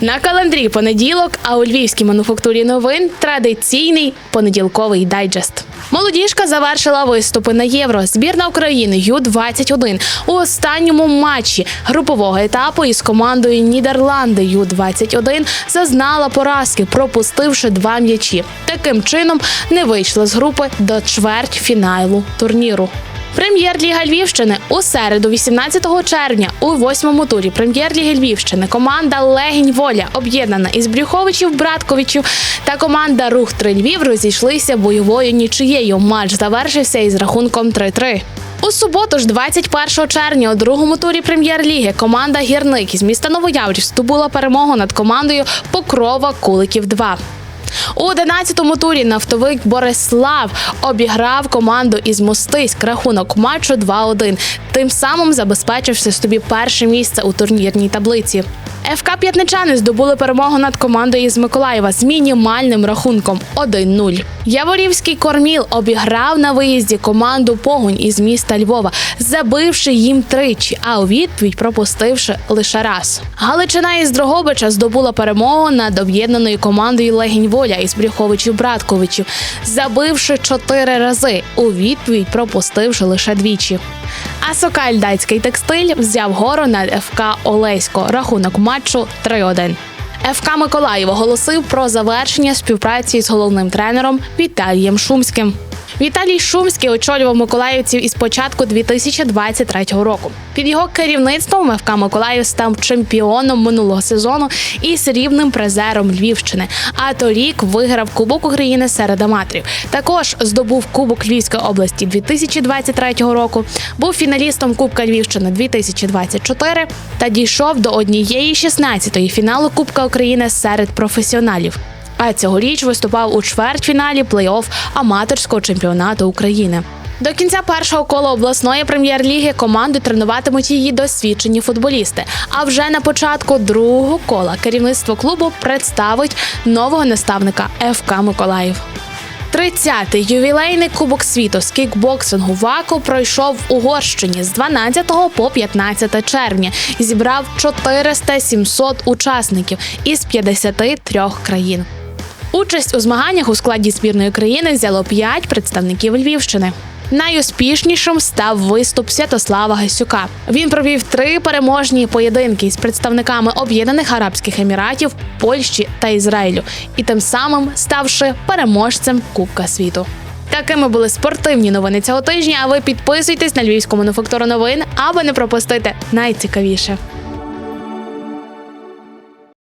На календарі понеділок, а у львівській мануфактурі новин традиційний понеділковий дайджест. Молодіжка завершила виступи на євро. Збірна України Ю-21 у останньому матчі групового етапу із командою Нідерланди Ю-21 зазнала поразки, пропустивши два м'ячі. Таким чином не вийшла з групи до чвертьфіналу турніру. Прем'єр-ліга Львівщини у середу, 18 червня, у восьмому турі прем'єр-ліги Львівщини команда Легінь Воля, об'єднана із Брюховичів, Братковичів та команда Рух 3 Львів розійшлися бойовою нічиєю. Матч завершився із рахунком 3-3. У суботу ж, 21 червня, у другому турі прем'єр-ліги команда Гірник із міста Новояврів здобула перемогу над командою Покрова Куликів 2 у 11-му турі нафтовик Борислав обіграв команду із Мостиськ рахунок матчу 2-1. Тим самим забезпечивши собі перше місце у турнірній таблиці. ФК П'ятничани здобули перемогу над командою із Миколаєва з мінімальним рахунком 1-0. Яворівський корміл обіграв на виїзді команду Погонь із міста Львова, забивши їм тричі, а у відповідь пропустивши лише раз. Галичина із Дрогобича здобула перемогу над об'єднаною командою Легінь Воля із Брюховичів Братковичів, забивши чотири рази, у відповідь пропустивши лише двічі. А Сокаль Датський текстиль взяв гору над ФК Олесько. Рахунок матчу 3-1. ФК Миколаїв оголосив про завершення співпраці з головним тренером Віталієм Шумським. Віталій Шумський очолював миколаївців із початку 2023 року. Під його керівництвом ФК Миколаїв став чемпіоном минулого сезону і срібним призером Львівщини. А торік виграв Кубок України серед аматорів. Також здобув Кубок Львівської області 2023 року. Був фіналістом Кубка Львівщини 2024 та дійшов до однієї 16-ї фіналу Кубка України серед професіоналів. А цьогоріч виступав у чвертьфіналі плей-офф аматорського чемпіонату України. До кінця першого кола обласної прем'єр-ліги команду тренуватимуть її досвідчені футболісти. А вже на початку другого кола керівництво клубу представить нового наставника ФК Миколаїв. 30-й ювілейний Кубок світу з кікбоксингу ВАКу пройшов в Угорщині з 12 по 15 червня і зібрав 400-700 учасників із 53 країн. Участь у змаганнях у складі збірної країни взяло 5 представників Львівщини. Найуспішнішим став виступ Святослава Гасюка. Він провів три переможні поєдинки з представниками Об'єднаних Арабських Еміратів, Польщі та Ізраїлю, і тим самим ставши переможцем Кубка світу. Такими були спортивні новини цього тижня. А ви підписуйтесь на львівську мануфактуру новин, аби не пропустити найцікавіше.